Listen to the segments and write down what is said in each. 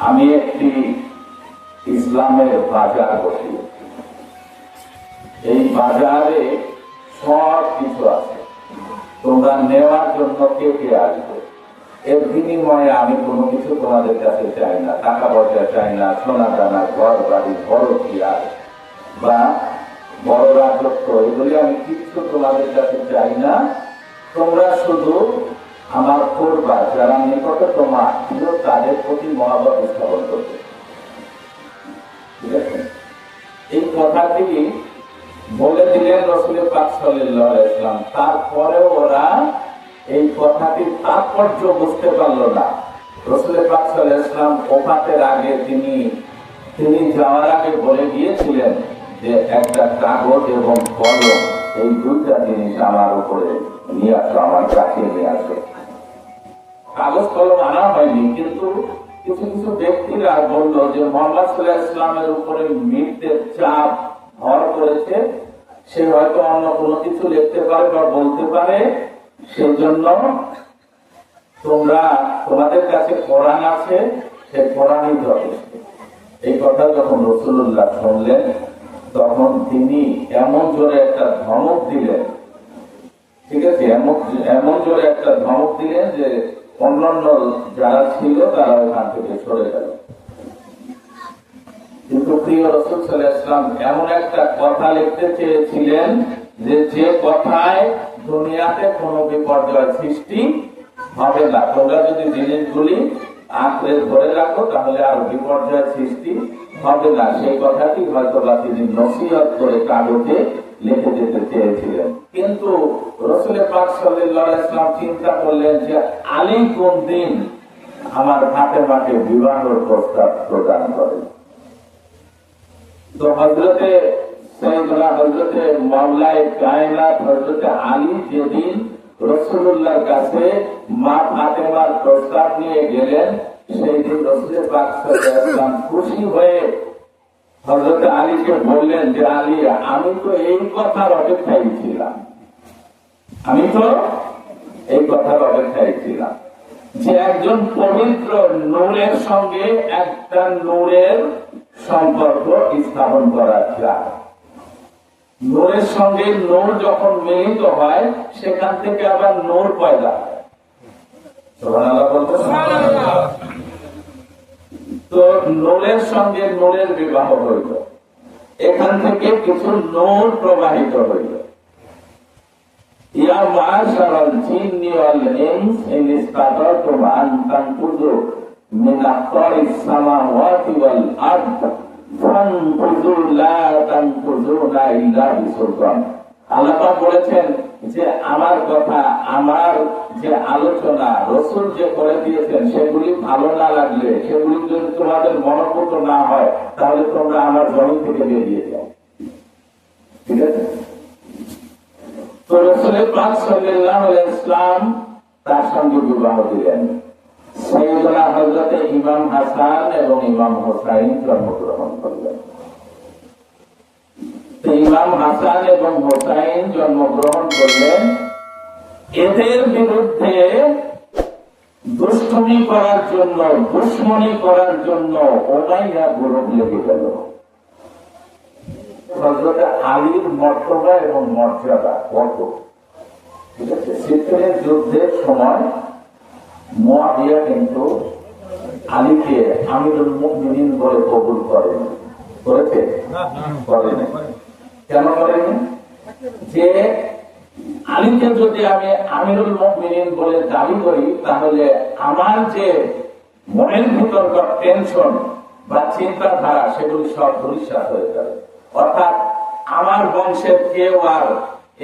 আমি একটি ইসলামের বাজার বসি। এই বাজারে সব কিছু আছে। তোমরা নেওয়ার জন্য কে কে আসবে? এর বিনিময়ে আমি কোনো কিছু তোমাদের কাছে চাই না, টাকা পয়সা চাই না, সোনা দানা, ঘর বাড়ি, বড় চেয়ার বা বড় রাজত্ব, এগুলি আমি কিচ্ছু তোমাদের কাছে চাই না। তোমরা শুধু আমার করবা, যারা নিকটে তোমার আত্মীয় তাদের প্রতি মহাবত স্থাপন করবে। এই কথাটি বলে দিলেন রসুলের পাক আলাইহি ইসলাম তারপরেও ওরা এই কথাটির তাৎপর্য বুঝতে পারল না। রসুলের ইসলাম আগে তিনি তিনি যাওয়ার আগে বলে গিয়েছিলেন যে, একটা কাগজ এবং এই দুইটা জিনিস আমার উপরে নিয়ে আসো, আমার কাছে নিয়ে আসো। কাগজ কলম আনা হয়নি, কিন্তু কিছু কিছু ব্যক্তিরা বলল যে, মোহাম্মদ ইসলামের উপরে মৃত্যের চাপ ভর করেছে। সে হয়তো অন্য কোনো কিছু লিখতে পারে বা বলতে পারে সেজন্য তোমরা তোমাদের কাছে কোরআন আছে, সে কোরআনই যথেষ্ট। এই কথা যখন রসুল্লাহ শুনলেন, তখন তিনি এমন জোরে একটা ধমক দিলেন। ঠিক আছে? এমন জোরে একটা ধমক দিলেন যে অন্যান্য যারা ছিল, তারা ওখান থেকে সরে গেল। কিন্তু প্রিয় রসুল ইসলাম এমন একটা কথা লিখতে চেয়েছিলেন যে যে কথায় দুনিয়াতে কোনো বিপর্যয় সৃষ্টি হবে না। তোমরা যদি জিনিসগুলি আঁকড়ে ধরে রাখো, তাহলে আর বিপর্যয় সৃষ্টি হবে না। সেই কথাটি হয়তো বা তিনি নসিহত করে কাগজে লিখে যেতে চেয়েছিলেন। কিন্তু রসুলের পাক সাল্লাহ ইসলাম চিন্তা করলেন যে, আলী কোন দিন আমার হাতে মাঠে বিবাহের প্রস্তাব প্রদান করেন তো হজরতে সৈদুল্লাহ হজরতে মাওলায় কায়নাত হজরতে আলী যেদিন রসুল্লাহর কাছে মা ফাতেমার প্রস্তাব নিয়ে গেলেন সেই দিন রসুলের পাক সাল্লাল্লাহু আলাইহি ওয়াসাল্লাম খুশি হয়ে হজরত আলীকে বললেন যে, আলী, আমি তো এই কথার অপেক্ষায় ছিলাম। আমি তো এই কথার অপেক্ষায় ছিলাম যে একজন পবিত্র নূরের সঙ্গে একটা নূরের সম্পর্ক স্থাপন করা যায়। নূরের সঙ্গে নূর যখন মিলিত হয় সেখান থেকে আবার নূর পয়দা তো নূরের সঙ্গে নূরের বিবাহ হইল। এখান থেকে কিছু নূর প্রবাহিত হইল। ইয়া মাশারাল জিন্নি ওয়াল ইনস ইন ইসতাতাতুম আন তানফুযু মিন আকতারিস সামাওয়াতি ওয়াল আরদ বলেছেন যে, আমার কথা, আমার যে আলোচনা, রসুল যে করে দিয়েছেন, সেগুলি ভালো না লাগলে, সেগুলি যদি তোমাদের মনোপুত না হয়, তাহলে তোমরা আমার জমি থেকে বেরিয়ে যাও। ঠিক আছে? তো রসুলের ইসলাম তার সঙ্গে বিবাহ দিলেন। সৈয়দনা হযরতে ইমাম হাসান এবং ইমাম হোসাইন জন্মগ্রহণ করলেন। ইমাম হাসান এবং হোসাইন জন্মগ্রহণ করলেন। এদের বিরুদ্ধে দুষ্টমি করার জন্য, দুশ্মনী করার জন্য ওমাইয়া গ্রুপ লেগে গেল। হজরতে আলীর মর্তবা এবং মর্যাদা কত? ঠিক আছে যুদ্ধের সময় মোয়াবিয়া কিন্তু আলীকে আমিরুল মুমিনিন বলে কবুল করেন করেছে? করেনি কেন করেনি যে আলীকে যদি আমি আমিরুল মুমিনিন বলে দাবি করি, তাহলে আমার যে মনের ভিতরকার টেনশন বা চিন্তাধারা, সেগুলি সব ধূলিসাৎ হয়ে যাবে। অর্থাৎ আমার বংশের কেউ আর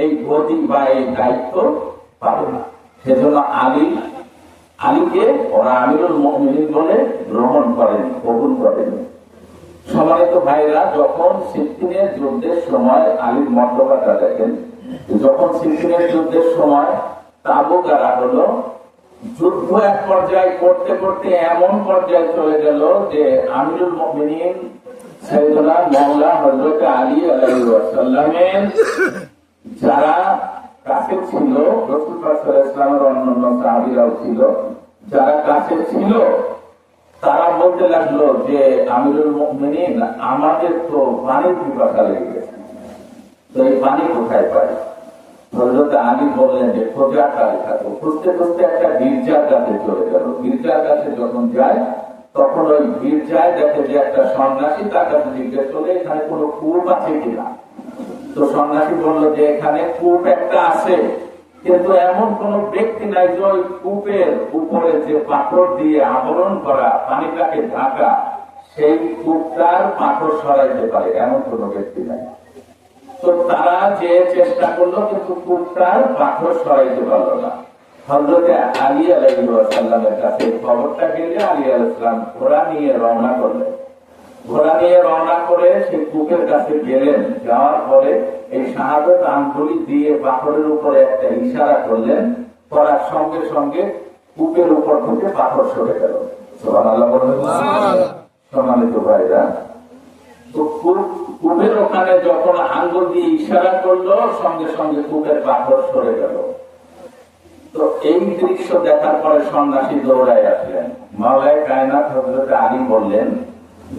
এই গতি বা এই দায়িত্ব পাবে না। সেজন্য আলী আলীকে ওরা আমিরুল মুমিনিন বলে গ্রহণ করেনি কবুল করেনি। সম্মানিত ভাইরা, যখন সিদ্দিনের যুদ্ধের সময় আলীর মর্তবাটা দেখেন, যখন সিদ্দিনের যুদ্ধের সময় তাবু কারা হলো, যুদ্ধ এক পর্যায়ে করতে করতে এমন পর্যায়ে চলে গেল যে আমিরুল মুমিনিন সৈয়দনা মৌলা হযরত আলী সালামের যারা কাছে ছিল রসুল আলাইহি অন্যান্য সাহাবীরাও ছিল। যারা কাছে ছিল, তারা বলতে লাগল যে, আমিরুল মুমিনিন আমাদের তো পানির পিপাসা লেগে গেছে তো এই পানি কোথায় পাই আলী বললেন যে খোঁজা কাল থাকো। খুঁজতে খুঁজতে একটা গির্জার কাছে চলে গেল। গির্জার কাছে যখন যায়, তখন ওই গির্জায় দেখে যে একটা সন্ন্যাসী তার কাছে জিজ্ঞেস করলে, এখানে কোনো কূপ আছে কিনা? তো সন্ন্যাসী বলল যে এখানে কূপ একটা আছে, কিন্তু এমন কোন ব্যক্তি নাই যে ওই কূপের উপরে যে পাথর দিয়ে আবরণ করা, পানিটাকে ঢাকা, সেই কূপটার পাথর সরাইতে পারে, এমন কোন ব্যক্তি নাই। তো তারা যে চেষ্টা করল, কিন্তু কূপটার পাথর সরাইতে পারল না। হজরতে আলী আলাইসাল্লামের কাছে খবরটা গেলে আলী ঘোড়া নিয়ে রওনা করলেন। ঘোড়া নিয়ে রওনা করে সেই কূপের কাছে গেলেন। যাওয়ার পরে এই শাহাদত আঙ্গুলি দিয়ে পাথরের উপরে একটা ইশারা করলেন। করার সঙ্গে সঙ্গে কূপের উপর থেকে পাথর সরে গেল। সম্মানিত ভাইরা ওখানে যখন আঙ্গুল দিয়ে ইশারা করল, সঙ্গে সঙ্গে কূপের পাথর সরে গেল। তো এই দৃশ্য দেখার পরে সন্ন্যাসী দৌড়ায় আসলেন। মাওলায় কায়নাথ হজরত আলী বললেন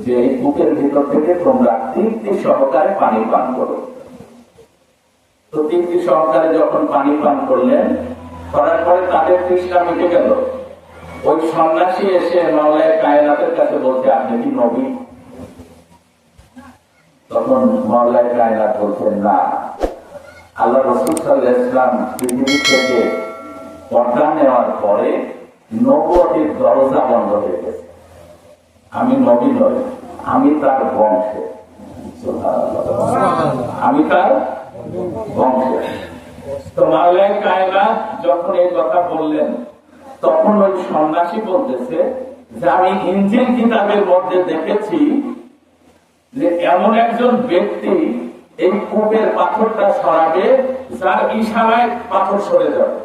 যে এই কূপের ভিতর থেকে তোমরা তৃপ্তি সহকারে পানি পান করো। তো তৃপ্তি সহকারে যখন পানি পান করলেন, করার পরে তাদের তৃষ্ণা মিটে গেল। ওই সন্ন্যাসী এসে মাওলায় কায়নাথের কাছে বলছে, আপনি কি নবী? তখন মাওলায় কায়নাথ বলছেন, না। আল্লাহ রসুল ইসলাম পৃথিবী থেকে পর্দা নেওয়ার পরে নবতির দরজা বন্ধ হয়ে গেছে। আমি নবী নই আমি তার বংশে। আমি তার বংশে। তো মাওলাই যখন এই কথা বললেন, তখন ওই সন্ন্যাসী বলতেছে যে, আমি ইঞ্জিন কিতাবের মধ্যে দেখেছি যে, এমন একজন ব্যক্তি এই কূপের পাথরটা সরাবে, যার ইশারায় পাথর সরে যাবে।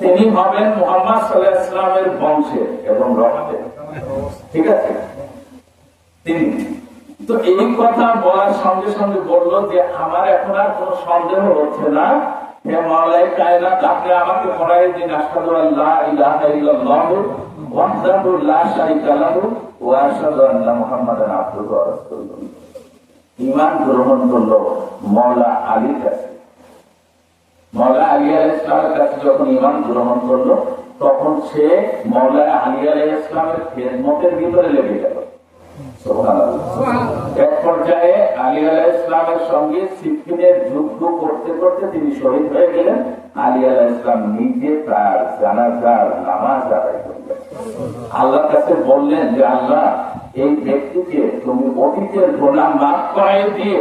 তিনি হবেন মোহাম্মদ সাল্লাহ ইসলামের বংশে এবং রক্তে ঠিক আছে? তিনি। তো এই কথা বলার সঙ্গে সঙ্গে বলল যে, আমার এখন আর কোন সন্দেহ হচ্ছে না। করল মওলা আলীর কাছে। মৌলা আলী কাছে যখন ইমান গ্রহণ করল তখন সে মৌলা আলী আলাহ ইসলামের খেদমতের ভিতরে লেগে গেল। এক পর্যায়ে আলী আলাহ ইসলামের সঙ্গে সিকিমের যুদ্ধ করতে করতে তিনি শহীদ হয়ে গেলেন। আলী আলাহ ইসলাম নিজে তার জানাজার নামাজ আদায় করলেন। আল্লাহর কাছে বললেন যে আল্লাহ এই ব্যক্তিকে তুমি অতীতের গোনা মাফ করাই দিয়ে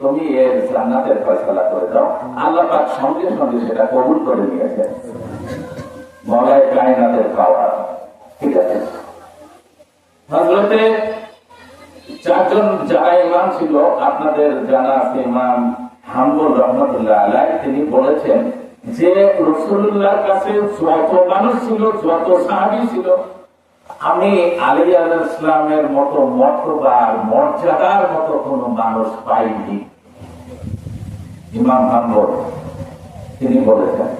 তুমি এর জান্নাতের ফয়সালা করে দাও। আল্লাহ পাক সঙ্গে সঙ্গে সেটা কবুল করে নিয়েছেন। ঠিক আছে? হজরতে চারজন যারা ইমাম ছিল, আপনাদের জানা আছে ইমাম রহমতুল্লাহ আলাই, তিনি বলেছেন যে রসুল্লাহর কাছে যত মানুষ ছিল, যত সাহাবি ছিল, আমি আলী আল ইসলামের মতো মর্তবার মর্যাদার মতো কোন মানুষ পাইনি। ইমাম হাম্বল, তিনি বলেছেন।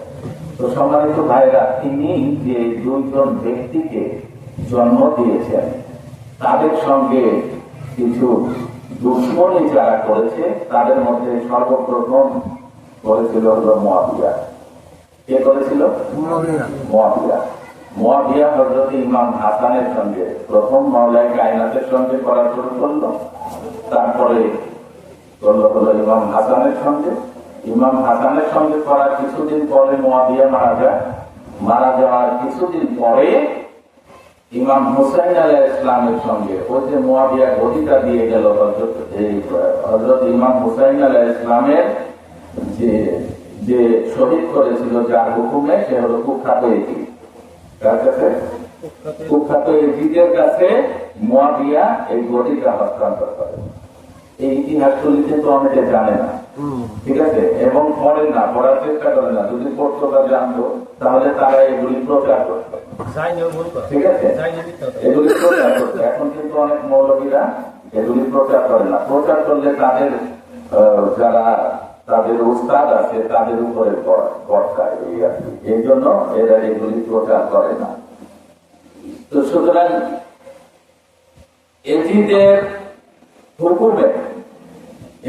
তো সম্মানিত ভাইরা তিনি যে দুইজন ব্যক্তিকে জন্ম দিয়েছেন তাদের সঙ্গে কিছু দুশ্মনী যারা করেছে তাদের মধ্যে সর্বপ্রথম করেছিল হলো মহাবিয়া কে করেছিল? মহাবিয়া মহাবিয়া হজরত ইমাম হাসানের সঙ্গে প্রথম মাওলায় কায়নাতের সঙ্গে করা শুরু করল তারপরে করল হলো ইমাম হাসানের সঙ্গে। ইমাম হাসানের সঙ্গে করার কিছুদিন পরে মোয়াবিয়া মারা যায়। মারা যাওয়ার কিছুদিন পরে ইমাম হুসাইন আলাহ ইসলামের সঙ্গে ওই যে মোয়াবিয়া গদিটা দিয়ে গেল হজরত ইমাম হুসাইন আলাহ ইসলামের যে যে শহীদ করেছিল যার হুকুমে সে হলো কুখ্যাত এটি কার কাছে কুখ্যাত এজিদের কাছে মোয়াবিয়া এই গদিটা হস্তান্তর করে। এই ইতিহাসগুলিতে তো অনেকে জানে না। ঠিক আছে? এবং পড়ে না পড়ার চেষ্টা করে না। যদি পড়তো বা জানতো তাহলে তারা এগুলি প্রচার করতো। ঠিক আছে? এগুলি প্রচার করতো। এখন কিন্তু অনেক মৌলবীরা এগুলি প্রচার করে না। প্রচার করলে তাদের যারা তাদের উস্তাদ আছে তাদের উপরে বটকায় এই আর কি। এই জন্য এরা এগুলি প্রচার করে না। তো সুতরাং এজিদের হুকুমে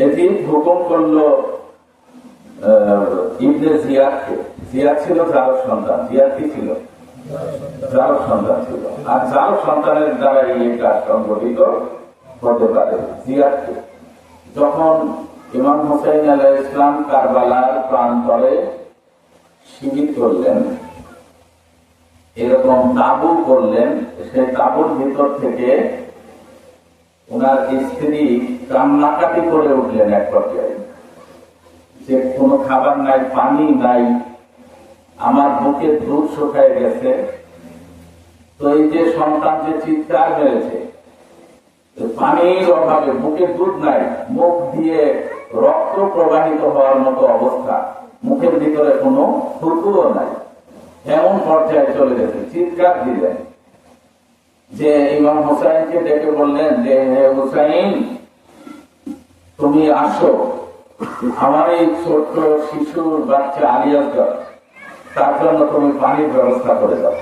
এজিদ হুকুম করল ইবনে জিয়াদকে। জিয়াদ ছিল যার সন্তান কি ছিল? যার সন্তান ছিল। আর যার সন্তানের দ্বারা এই কাজ হতে পারে যখন ইমাম আলাহ ইসলাম কারবালার প্রান্তরে শিবির করলেন, এরকম তাবু করলেন, সেই তাবুর ভিতর থেকে ওনার স্ত্রী কান্নাকাটি করে উঠলেন এক পর্যায়ে। যে কোনো খাবার নাই, পানি নাই, আমার বুকে দুধ শুকায় গেছে। তো এই যে সন্তান, যে চিৎকার তো পানির অভাবে বুকে দুধ নাই, মুখ দিয়ে রক্ত প্রবাহিত হওয়ার মতো অবস্থা, মুখের ভিতরে কোনো ফুটুও নাই। এমন পর্যায়ে চলে গেছে, চিৎকার দিলেন। যে ইমাম হোসাইনকে ডেকে বললেন যে হুসাইন, তুমি আসো। আমার এই ছোট্ট শিশুর বাচ্চা আলিয়াস তার জন্য তুমি পানির ব্যবস্থা করে দাও।